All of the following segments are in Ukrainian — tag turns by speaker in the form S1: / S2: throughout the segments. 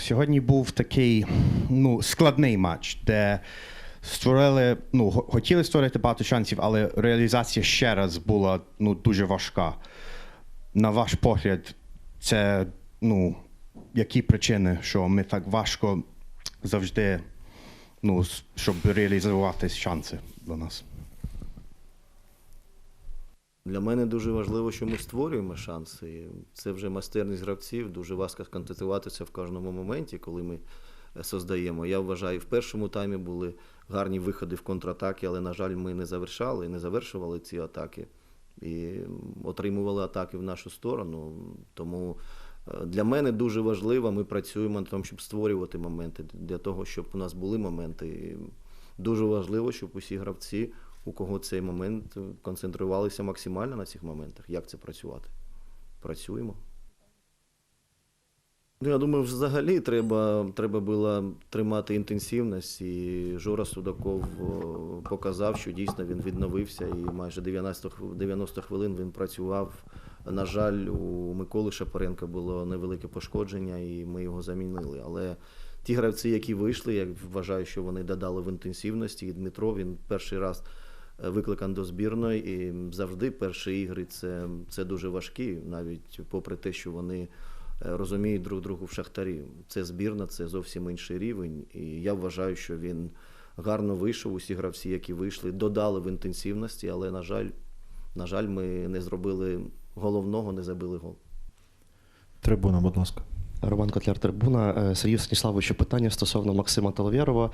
S1: Сьогодні був такий ну, складний матч, де створили, ну, хотіли створити багато шансів, але реалізація ще раз була ну, дуже важка. На ваш погляд, це ну, які причини, що ми так важко завжди, ну, щоб реалізувати шанси для нас?
S2: Для мене дуже важливо, що ми створюємо шанси. Це вже майстерність гравців. Дуже важко сконцентруватися в кожному моменті, коли ми е, создаємо. Я вважаю, в першому таймі були гарні виходи в контратаки, але, на жаль, ми не завершали, не завершували ці атаки і отримували атаки в нашу сторону. Тому е, для мене дуже важливо, ми працюємо над тому, щоб створювати моменти, для того, щоб у нас були моменти. І Дуже важливо, щоб усі гравці, у кого цей момент, е, концентрувалися максимально на цих моментах. Як це працювати? Працюємо. Ну, я думаю, взагалі треба, треба було тримати інтенсивність, і Жора Судаков показав, що дійсно він відновився, і майже 90, 90 хвилин він працював. На жаль, у Миколи Шапаренка було невелике пошкодження, і ми його замінили. Але ті гравці, які вийшли, я вважаю, що вони додали в інтенсивності. І Дмитро він перший раз е, викликан до збірної, і завжди перші ігри це, це дуже важкі, навіть попри те, що вони е, розуміють друг другу в шахтарі. Це збірна, це зовсім інший рівень. І я вважаю, що він гарно вийшов. Усі гравці, які вийшли, додали в інтенсивності, але, на жаль, на жаль, ми не зробили головного, не забили гол.
S3: Трибуна, будь ласка.
S4: Роман Котляр Трибуна. Е, Сергію Станіславовичу, питання стосовно Максима Таловєрова.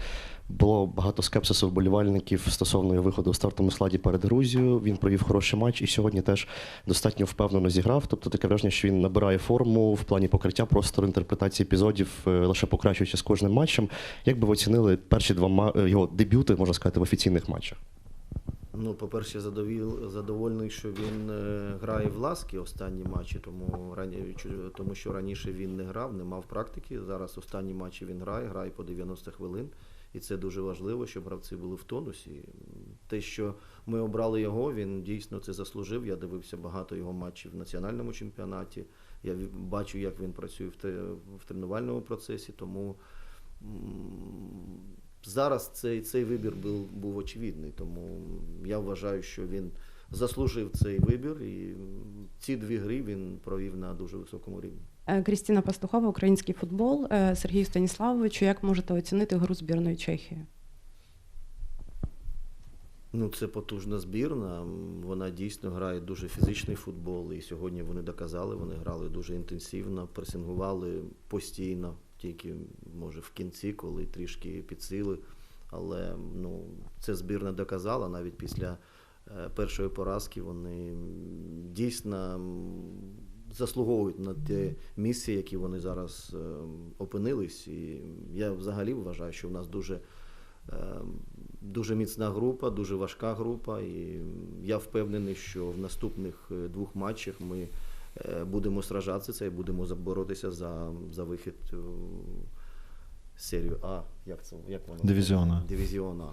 S4: Було багато скепсису вболівальників стосовно його виходу в стартовому складі перед Грузією. Він провів хороший матч і сьогодні теж достатньо впевнено зіграв. Тобто таке враження, що він набирає форму в плані покриття простору інтерпретації епізодів, е, лише покращуючи з кожним матчем. Як би ви оцінили перші два е, його дебюти, можна сказати, в офіційних матчах?
S2: Ну, по-перше, задоволений, що він е, грає в ласки останні матчі, тому, тому що раніше він не грав, не мав практики. Зараз останні матчі він грає, грає по 90 хвилин. І це дуже важливо, щоб гравці були в тонусі. Те, що ми обрали його, він дійсно це заслужив. Я дивився багато його матчів в національному чемпіонаті. Я бачу, як він працює в, тренувальному процесі, тому зараз цей, цей вибір був, був очевидний. Тому я вважаю, що він заслужив цей вибір, і ці дві гри він провів на дуже високому рівні.
S5: Е, Крістіна Пастухова, український футбол. Е, Сергію Станіславовичу, як можете оцінити гру збірної Чехії?
S2: Ну, це потужна збірна. Вона дійсно грає дуже фізичний футбол. І сьогодні вони доказали, вони грали дуже інтенсивно, пресингували постійно, тільки може в кінці, коли трішки підсили. Але ну, це збірна доказала навіть після е, першої поразки. Вони дійсно заслуговують на те місце, які вони зараз е, опинились. І я взагалі вважаю, що в нас дуже Е, Дуже міцна група, дуже важка група, і я впевнений, що в наступних двох матчах ми будемо сражатися і будемо боротися за, за вихід в серію А. Як це? Як воно? Дивізіона. Дивізіона.